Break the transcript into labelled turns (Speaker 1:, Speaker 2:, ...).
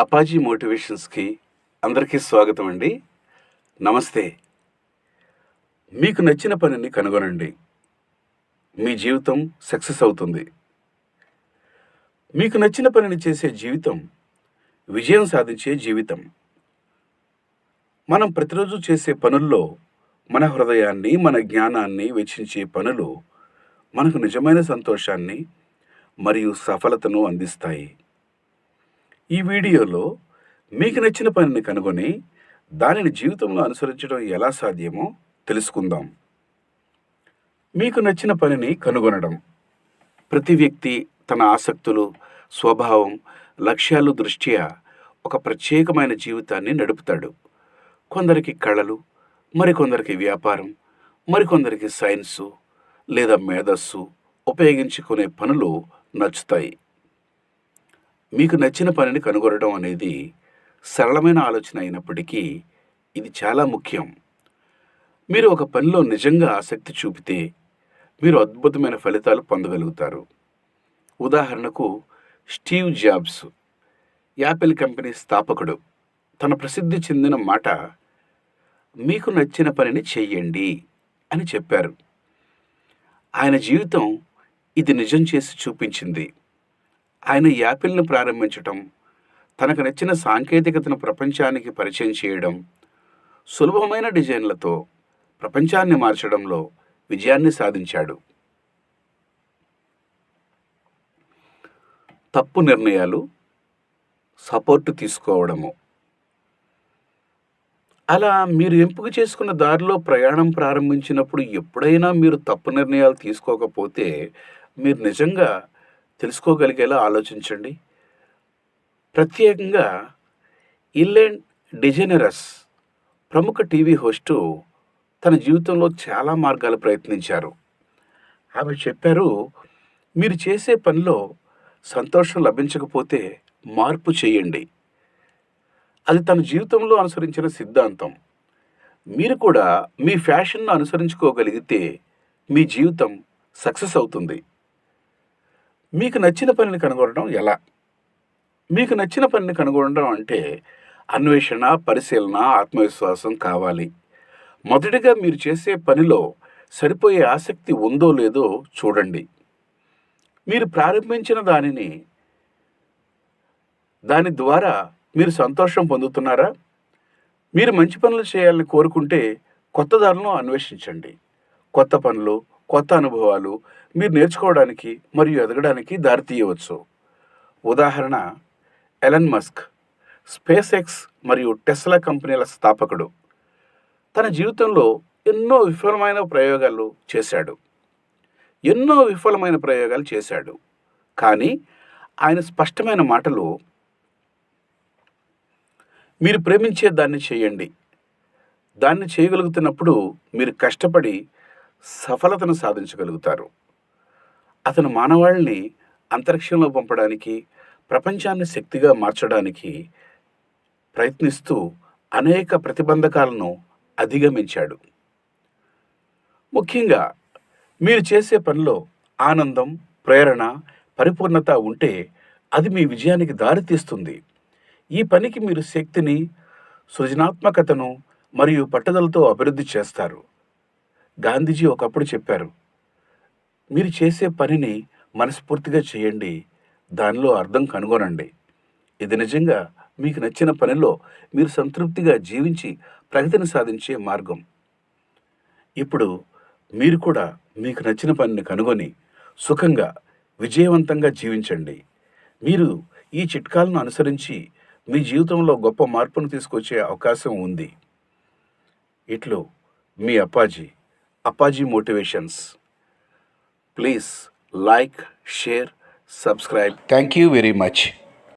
Speaker 1: అపాజీ మోటివేషన్స్కి అందరికీ స్వాగతం అండి. నమస్తే. మీకు నచ్చిన పనిని కనుగొనండి. మీ జీవితం సక్సెస్ అవుతుంది. మీకు నచ్చిన పనిని చేసే జీవితం విజయం సాధించే జీవితం. మనం ప్రతిరోజు చేసే పనుల్లో మన హృదయాన్ని మన జ్ఞానాన్ని వెచ్చించే పనులు మనకు నిజమైన సంతోషాన్ని మరియు సఫలతను అందిస్తాయి. ఈ వీడియోలో మీకు నచ్చిన పనిని కనుగొని దానిని జీవితంలో అనుసరించడం ఎలా సాధ్యమో తెలుసుకుందాం. మీకు నచ్చిన పనిని కనుగొనడం. ప్రతి వ్యక్తి తన ఆసక్తులు స్వభావం లక్ష్యాలు దృష్ట్యా ఒక ప్రత్యేకమైన జీవితాన్ని నడుపుతాడు. కొందరికి కళలు మరికొందరికి వ్యాపారం మరికొందరికి సైన్సు లేదా మేధస్సు ఉపయోగించుకునే పనులు నచ్చుతాయి. మీకు నచ్చిన పనిని కనుగొనడం అనేది సరళమైన ఆలోచన అయినప్పటికీ ఇది చాలా ముఖ్యం. మీరు ఒక పనిలో నిజంగా ఆసక్తి చూపితే మీరు అద్భుతమైన ఫలితాలు పొందగలుగుతారు. ఉదాహరణకు స్టీవ్ జాబ్స్ యాపిల్ కంపెనీ స్థాపకుడు. తన ప్రసిద్ధి చెందిన మాట మీకు నచ్చిన పనిని చెయ్యండి అని చెప్పారు. ఆయన జీవితం ఇది నిజం చేసి చూపించింది. ఆయన యాపిల్ను ప్రారంభించటం తనకు నచ్చిన సాంకేతికతను ప్రపంచానికి పరిచయం చేయడం సులభమైన డిజైన్లతో ప్రపంచాన్ని మార్చడంలో విజయాన్ని సాధించాడు. తప్పు నిర్ణయాలు సపోర్టు తీసుకోవడము. అలా మీరు ఎంపిక చేసుకున్న దారిలో ప్రయాణం ప్రారంభించినప్పుడు ఎప్పుడైనా మీరు తప్పు నిర్ణయాలు తీసుకోకపోతే మీరు నిజంగా తెలుసుకోగలిగేలా ఆలోచించండి. ప్రత్యేకంగా ఇల్లెన్ డిజెనరస్ ప్రముఖ టీవీ హోస్టు తన జీవితంలో చాలా మార్గాలు ప్రయత్నించారు. ఆమె చెప్పారు మీరు చేసే పనిలో సంతోషం లభించకపోతే మార్పు చేయండి. అది తన జీవితంలో అనుసరించిన సిద్ధాంతం. మీరు కూడా మీ ఫ్యాషన్ను అనుసరించుకోగలిగితే మీ జీవితం సక్సెస్ అవుతుంది. మీకు నచ్చిన పనిని కనుగొనడం ఎలా? మీకు నచ్చిన పనిని కనుగొనడం అంటే అన్వేషణ పరిశీలన ఆత్మవిశ్వాసం కావాలి. మొదటిగా మీరు చేసే పనిలో సరిపోయే ఆసక్తి ఉందో లేదో చూడండి. మీరు ప్రారంభించిన దానిని దాని ద్వారా మీరు సంతోషం పొందుతున్నారా? మీరు మంచి పనులు చేయాలని కోరుకుంటే కొత్త దారులను అన్వేషించండి. కొత్త పనులు కొత్త అనుభవాలు మీరు నేర్చుకోవడానికి మరియు ఎదగడానికి దారితీయవచ్చు ఉదాహరణ ఎలన్ మస్క్ స్పేస్ ఎక్స్ మరియు టెస్లా కంపెనీల స్థాపకుడు. తన జీవితంలో ఎన్నో విఫలమైన ప్రయోగాలు చేశాడు. ఎన్నో విఫలమైన ప్రయోగాలు చేశాడు. కానీ ఆయన స్పష్టమైన మాటలు మీరు ప్రేమించే దాన్ని చేయండి. దాన్ని చేయగలుగుతున్నప్పుడు మీరు కష్టపడి సఫలతను సాధించగలుగుతారు. అతను మానవాళిని అంతరిక్షంలో పంపడానికి ప్రపంచాన్ని శక్తిగా మార్చడానికి ప్రయత్నిస్తూ అనేక ప్రతిబంధకాలను అధిగమించాడు. ముఖ్యంగా మీరు చేసే పనిలో ఆనందం ప్రేరణ పరిపూర్ణత ఉంటే అది మీ విజయానికి దారితీస్తుంది ఈ పనికి మీరు శక్తిని సృజనాత్మకతను మరియు పట్టుదలతో అభివృద్ధి చేస్తారు. గాంధీజీ ఒకప్పుడు చెప్పారు మీరు చేసే పనిని మనస్ఫూర్తిగా చేయండి దానిలో అర్థం కనుగొనండి. ఇది నిజంగా మీకు నచ్చిన పనిలో మీరు సంతృప్తిగా జీవించి ప్రగతిని సాధించే మార్గం. ఇప్పుడు మీరు కూడా మీకు నచ్చిన పనిని కనుగొని సుఖంగా విజయవంతంగా జీవించండి. మీరు ఈ చిట్కాలను అనుసరించి మీ జీవితంలో గొప్ప మార్పును తీసుకొచ్చే అవకాశం ఉంది. ఇట్లు మీ Appaji. Appaji motivations please like share subscribe thank you very much